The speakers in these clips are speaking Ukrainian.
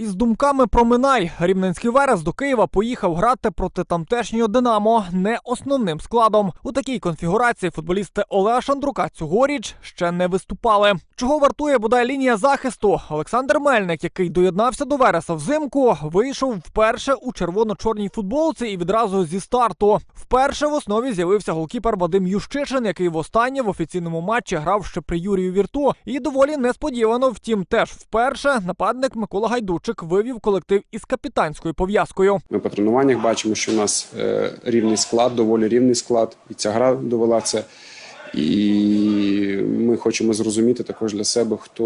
Із думками про Минай Рівненський Верес до Києва поїхав грати проти тамтешнього Динамо не основним складом. У такій конфігурації футболісти Олега Шандрука цьогоріч ще не виступали. Чого вартує бодай лінія захисту? Олександр Мельник, який доєднався до Вереса взимку, вийшов вперше у червоно-чорній футболці і відразу зі старту. Вперше в основі з'явився голкіпер Вадим Ющичин, який востаннє в офіційному матчі грав ще при Юрію Вірту. І доволі несподівано, втім, теж вперше нападник Микола Гайдучик вивів колектив із капітанською пов'язкою. Ми по тренуваннях бачимо, що у нас е, рівний склад, доволі рівний склад, і ця гра довела це. І хочемо зрозуміти також для себе, хто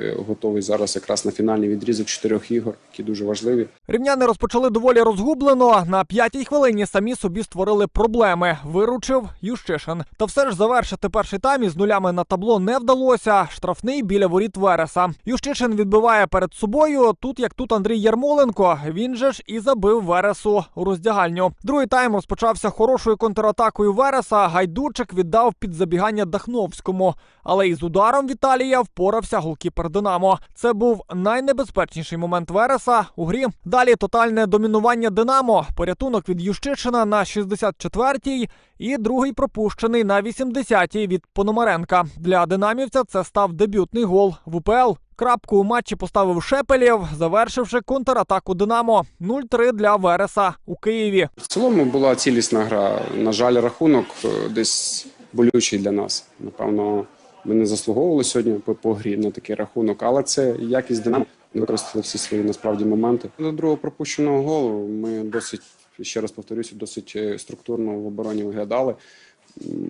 е, готовий зараз якраз на фінальний відрізок чотирьох ігор, які дуже важливі. Рівняни розпочали доволі розгублено. На п'ятій хвилині самі собі створили проблеми. Виручив Ющишин. Та все ж завершити перший тайм із нулями на табло не вдалося. Штрафний біля воріт Вереса. Ющишин відбиває перед собою. Тут як тут Андрій Ярмоленко. Він же ж і забив Вересу у роздягальню. Другий тайм розпочався хорошою контратакою Вереса. Гайдучик віддав під забігання Дахновському. Але із ударом Віталія впорався голкіпер Динамо. Це був найнебезпечніший момент Вереса у грі. Далі тотальне домінування Динамо. Порятунок від Ющичина на 64-й і другий пропущений на 80-й від Пономаренка. Для динамівця це став дебютний гол в УПЛ. Крапку у матчі поставив Шепелєв, завершивши контратаку Динамо. 0-3 для Вереса у Києві. В цілому була цілісна гра. На жаль, рахунок е, десь болючий для нас. Напевно, ми не заслуговували сьогодні по, по грі на такий рахунок, але це якість динамо. Ми використали всі свої насправді моменти. До другого пропущеного голу ми досить, ще раз повторюся, досить е, структурно в обороні виглядали.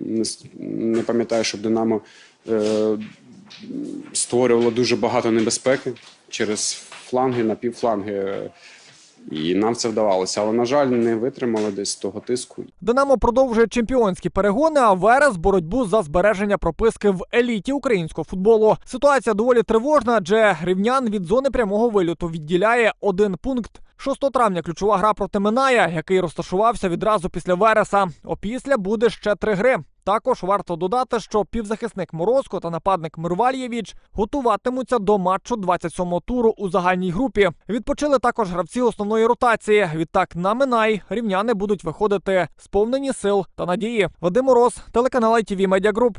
Не, не пам'ятаю, щоб Динамо е, створювало дуже багато небезпеки через фланги, напівфланги. І нам це вдавалося, але на жаль, не витримали десь того тиску. Динамо продовжує чемпіонські перегони, а Верес боротьбу за збереження прописки в еліті українського футболу. Ситуація доволі тривожна, адже рівнян від зони прямого вильоту відділяє один пункт. 6 травня ключова гра проти Миная, який розташувався відразу після Вереса. Опісля буде ще три гри. Також варто додати, що півзахисник Морозко та нападник Мирвальєвіч готуватимуться до матчу 27-го туру у загальній групі. Відпочили також гравці основної ротації. Відтак на Минай рівняни будуть виходити сповнені сил та надії. Вадим Мороз, телеканал ITV Media Group.